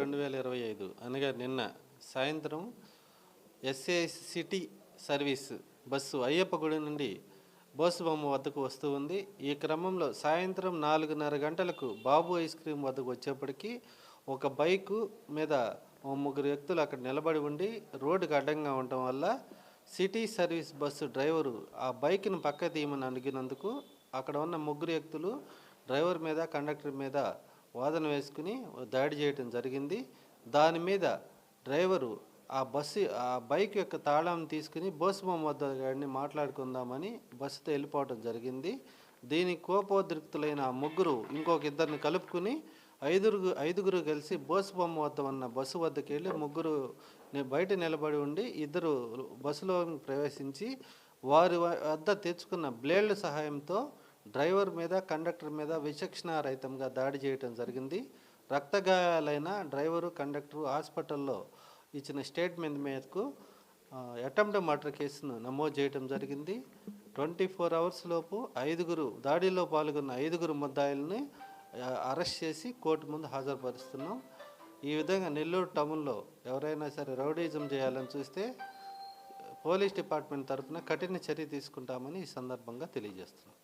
రెండు వేల ఇరవై ఐదు. అనగా నిన్న సాయంత్రం SA city service bus Ayyappa గుడి నుండి బోసుబొమ్మ వద్దకు వస్తూ ఉంది. ఈ క్రమంలో సాయంత్రం నాలుగున్నర గంటలకు బాబు ఐస్ క్రీమ్ వద్దకు వచ్చేప్పటికీ ఒక బైకు మీద ముగ్గురు వ్యక్తులు అక్కడ నిలబడి ఉండి రోడ్డుకు అడ్డంగా ఉండటం వల్ల సిటీ సర్వీస్ బస్సు డ్రైవరు ఆ బైక్ను పక్క తీయమని అడిగినందుకు అక్కడ ఉన్న ముగ్గురు వ్యక్తులు డ్రైవర్ మీద కండక్టర్ మీద వాదన వేసుకుని దాడి చేయడం జరిగింది. దాని మీద డ్రైవరు ఆ బస్సు ఆ బైక్ యొక్క తాళం తీసుకుని బోసుబొమ్మ వద్ద గారిని మాట్లాడుకుందామని బస్సుతో వెళ్ళిపోవడం జరిగింది. దీనికి కోపోద్రిక్తులైన ముగ్గురు ఇంకొక ఇద్దరిని కలుపుకుని ఐదుగురు ఐదుగురు కలిసి బోసుబొమ్మ వద్ద ఉన్న బస్సు వద్దకు వెళ్ళి ముగ్గురు బయట నిలబడి ఉండి ఇద్దరు బస్సులో ప్రవేశించి వారి వద్ద తెచ్చుకున్న బ్లేడ్ల సహాయంతో డ్రైవర్ మీద కండక్టర్ మీద విచక్షణారహితంగా దాడి చేయటం జరిగింది. రక్తగాయాలైన డ్రైవరు కండక్టరు హాస్పిటల్లో ఇచ్చిన స్టేట్మెంట్ మేరకు అటెంప్ట్ మర్డర్ కేసును నమోదు చేయడం జరిగింది. ట్వంటీ ఫోర్ అవర్స్ లోపు ఐదుగురు దాడిలో పాల్గొన్న ఐదుగురు ముద్దాయిల్ని అరెస్ట్ చేసి కోర్టు ముందు హాజరుపరుస్తున్నాం. ఈ విధంగా నెల్లూరు టౌన్లో ఎవరైనా సరే రౌడీజం చేయాలని చూస్తే పోలీస్ డిపార్ట్మెంట్ తరఫున కఠిన చర్య తీసుకుంటామని ఈ సందర్భంగా తెలియజేస్తున్నాం.